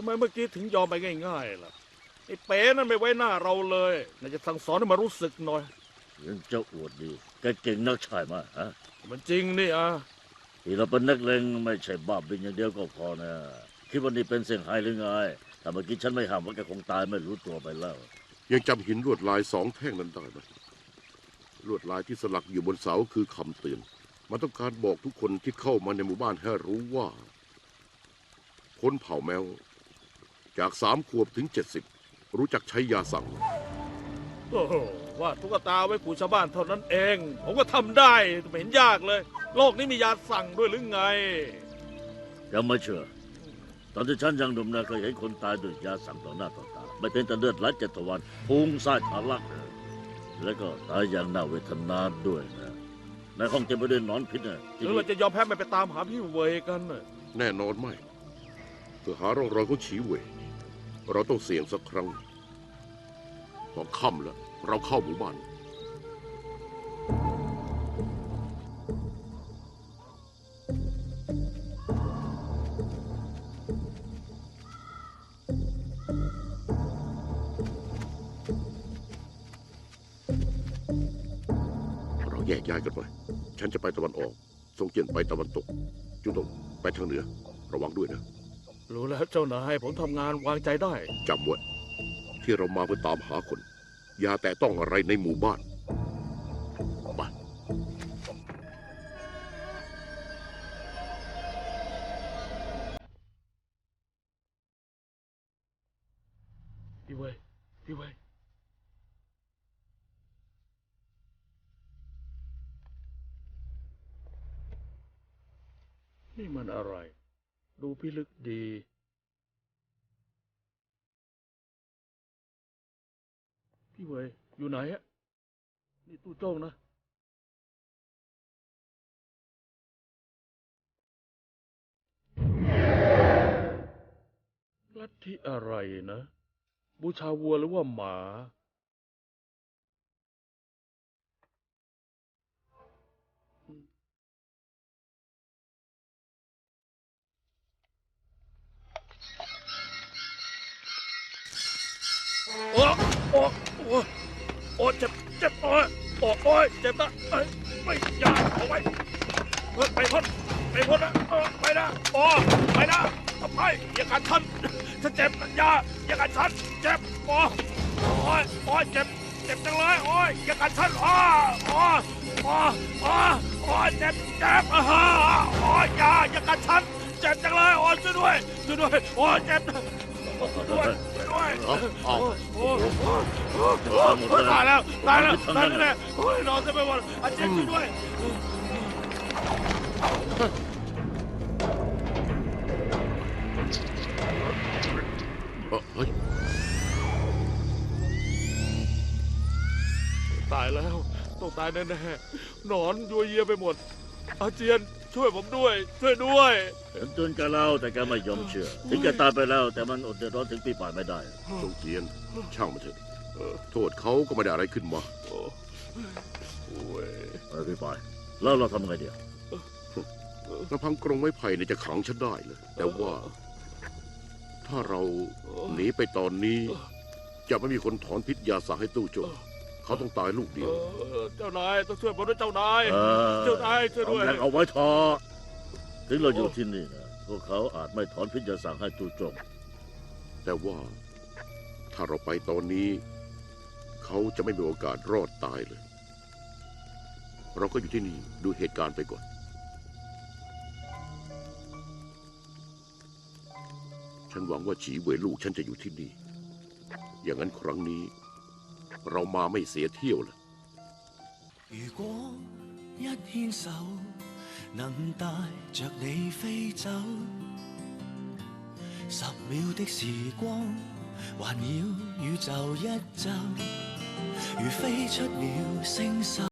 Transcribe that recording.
ทำไมเมื่อกี้ถึงยอมไปง่ายๆล่ะไอ้เป๋นั่นไม่ไว้หน้าเราเลยน่าจะสั่งสอนให้มารู้สึกหน่อยยังเจ้าอวดดีแกเก่งนักใช่ไหมฮะมันจริงนี่อะที่เราเป็นนักเลงไม่ใช่บ้าบินอย่างเดียวก็พอนะคิดว่านี่เป็นเสียงไห้หรือไงถ้าเมื่อกี้ฉันไม่ห้ามว่าแกคงตายไม่รู้ตัวไปแล้ว ยังจำหินลวดลายสองแท่งนั้นได้ไหมลวดลายที่สลักอยู่บนเสาคือคำเตือนมันต้องการบอกทุกคนที่เข้ามาในหมู่บ้านให้รู้ว่า คนเผ่าแมว จากสามขวบถึงเจ็ดสิบรู้จักใช้ยาสั่ง โอ้โหว่าตุ๊กตาไว้ขู่ชาวบ้านเท่านั้นเอง ผมก็ทำได้ไม่เห็นยากเลย โลกนี้มียาสั่งด้วยหรือไง ยังไม่เชื่อ ตอนที่ฉันยังหนุ่มนะเคยเห็นคนตายด้วยยาสั่งต่อหน้าต่อตา ไม่เป็นแต่เลือดไหลเจ็ดตะวันพุงไส้ทะลักเลยแล้วก็ตายอย่างน่าเวทนาด้วยนะในห้องเต็มไปด้วยหนอนพิษนะหรือเราจะยอมแพ้ไม่ไปตามหาพี่เวยกันน่ะแน่นอนไม่เพื่อหาร่องรอยของฉีเว่ย เราต้องเสี่ยงสักครั้ง พอค่ำแล้วเราเข้าหมู่บ้าน เราแยกย้ายกันไป ฉันจะไปตะวันออก ทรงเจียนไปตะวันตก จุดงไปทางเหนือ ระวังด้วยนะ รู้แล้วเจ้านายผมทำงานวางใจได้ จำไว้ที่เรามาเพื่อตามหาคน อย่าแตะต้องอะไรในหมู่บ้านไปพี่เวยพี่เวยนี่มันอะไร ดูพิลึกดีพี่เวยอยู่ไหนอะนี่ตู้โจ้งนะ ลัทธิอะไรนะ บูชาวัวหรือว่าหมา โอ้โอ้โอ้โอ้เจ็บเจ็บโอ้ยโอ้โอ้ยเจ็บนะเอ้ยไม่อยาเอาไว้เฮ้ยไปพ้นไปพ้นนะเออไปนะโอ้ไปนะทำไมอย่ากัดฉันฉันเจ็บนะอยาอย่ากัดฉันเจ็บโอ้โอ้ยโอ้ยเจ็บเจ็บจังเลยโอ้ยอย่ากัดฉันอ้ออ้ออ้ออ้ออ้อเจ็บเจ็บอ้าโอ้ยอย่าอย่ากัดฉันเจ็บจังเลยโอ้ยช่วยด้วยช่วยด้วยโอ้ยเจ็บช่วย เอาเอาโอ้โหตายแล้วตายแล้วตายแล้วแน่โอ้ยนอนจะไปหมดอาเจ็บช่วยด้วยเอ้าเฮ้ยตายแล้วต้องตายแน่ๆหนอนยัวเยียไปหมด อาเจียน ช่วยผมด้วย ช่วยด้วย เห็นเตือนแกแล้วแต่แกไม่ยอมเชื่อ ถึงแกตายไปแล้ว แต่มันอดเดือดร้อนถึงปีป่ายไม่ได้ จงเจียน ช่างมันเถอะโทษเขาก็ไม่ได้อะไรขึ้นมาโอ้โอ้ยไปปีป่ายแล้วเราทำไงเดียวลำพังกรงไม้ไผ่เนี่ยจะขังฉันได้เลย แต่ว่า ถ้าเราหนีไปตอนนี้ จะไม่มีคนถอนพิษยาสาให้ตู้โจร เขาต้องตายลูกเดีเอยวอเจ้านายต้องช่วยผมด้วยเจ้านายเออเจ้านายช่วยด้วยเอาแรงเอาไว้ทอะถึงเราอยู่ที่นี่นะพวกเขาอาจไม่ถอนพิษยาสั่งให้ตู้จงแต่ว่าถ้าเราไปตอนนี้ เขาจะไม่มีโอกาสรอดตายเลย เราก็อยู่ที่นี่ดูเหตุการณ์ไปก่อน ฉันหวังว่าฉีเวยลูกฉันจะอยู่ที่นี่ อย่างนั้นครั้งนี้ เรามาไม่เสียเที่ยวเลย 如果一牵手，能带着你飞走，十秒的时光环绕宇宙一周，如飞出了星宿。